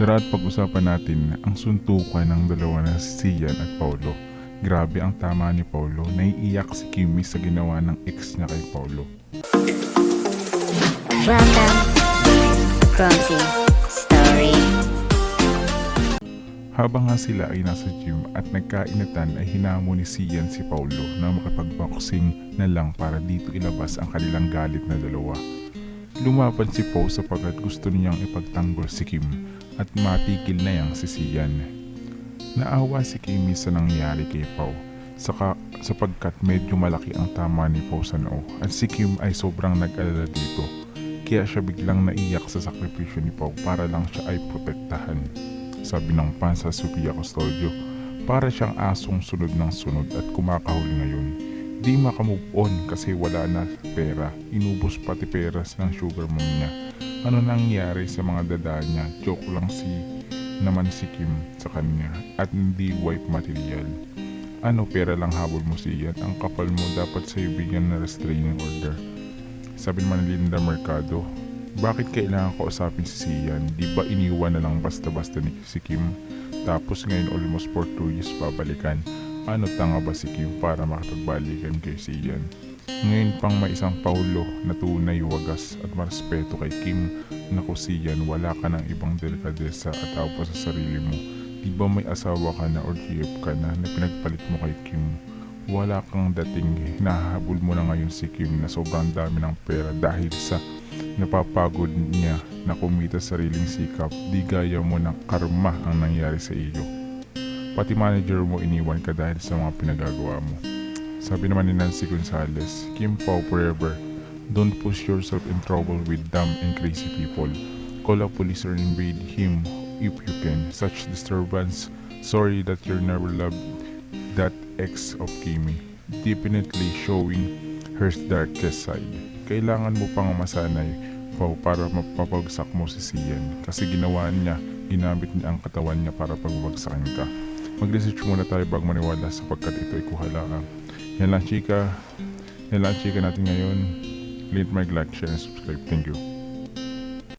Tara at pag-usapan natin ang suntukan ng dalawa na si Sian at Paulo. Grabe ang tama ni Paulo, naiiyak si Kimi sa ginawa ng ex niya kay Paulo. Welcome to Clumsy Story. Habang nga sila ay nasa gym at nagkainatan ay hinamo ni Sian si Paulo na makapagboxing na lang para dito ilabas ang kanilang galit na dalawa. Lumaban si Pau sapagkat gusto niyang ipagtanggol si Kim at matigil na yang si Sian. Naawa si Kimi sa nangyari kay Pau saka, sapagkat medyo malaki ang tama ni Pau sa noo at si Kim ay sobrang nag-alala dito kaya siya biglang naiyak sa sakripisyo ni Pau para lang siya ay protektahan. Sabi ng fan sa Sofia Custodio, para siyang asong sunod ng sunod at kumakahuli ngayon. Di makamove on kasi wala na pera. Inubos pati peras ng sugar mom niya. Ano nangyari sa mga dada niya? Joke lang si naman si Kim sa kanya at hindi wife material. Ano pera lang habol mo siya ang kapal mo dapat sa'yo bigyan na restraining order. Sabi naman ni Linda Mercado, bakit kailangan ko usapin si Sian? Di ba iniwan na lang basta-basta ni si Kim? Tapos ngayon almost for 2 years babalikan. Ano tanga ba si Kim para makapagbalikan kay Sian? Ngayon pang may isang Paulo na tunay wagas at marespeto kay Kim na ko Sian wala ka ng ibang delikadesa at awa sa sarili mo. Di ba may asawa ka na or GF ka na na pinagpalit mo kay Kim? Wala kang dating hinahabol mo na ngayon si Kim na sobrang dami ng pera dahil sa napapagod niya na kumita sa sariling sikap, di gaya mo ng karma ang nangyari sa iyo. Pati manager mo iniwan ka dahil sa mga pinagagawa mo. Sabi naman ni Nancy Gonzalez, Kim Pao forever. Don't push yourself in trouble with dumb and crazy people. Call a police or invade him if you can. Such disturbance. Sorry that you never loved that ex of Kimi. Definitely showing her darkest side. Kailangan mo pang masanay Pao para mapapagsak mo si Sian kasi ginawa niya, ginamit niya ang katawan niya para pagbagsakin ka. Mag-research muna tayo bago maniwala sapagkat ito ay kuhalaan. Yan lang chika. Yan lang chika natin ngayon. Leave my like, share, and subscribe. Thank you.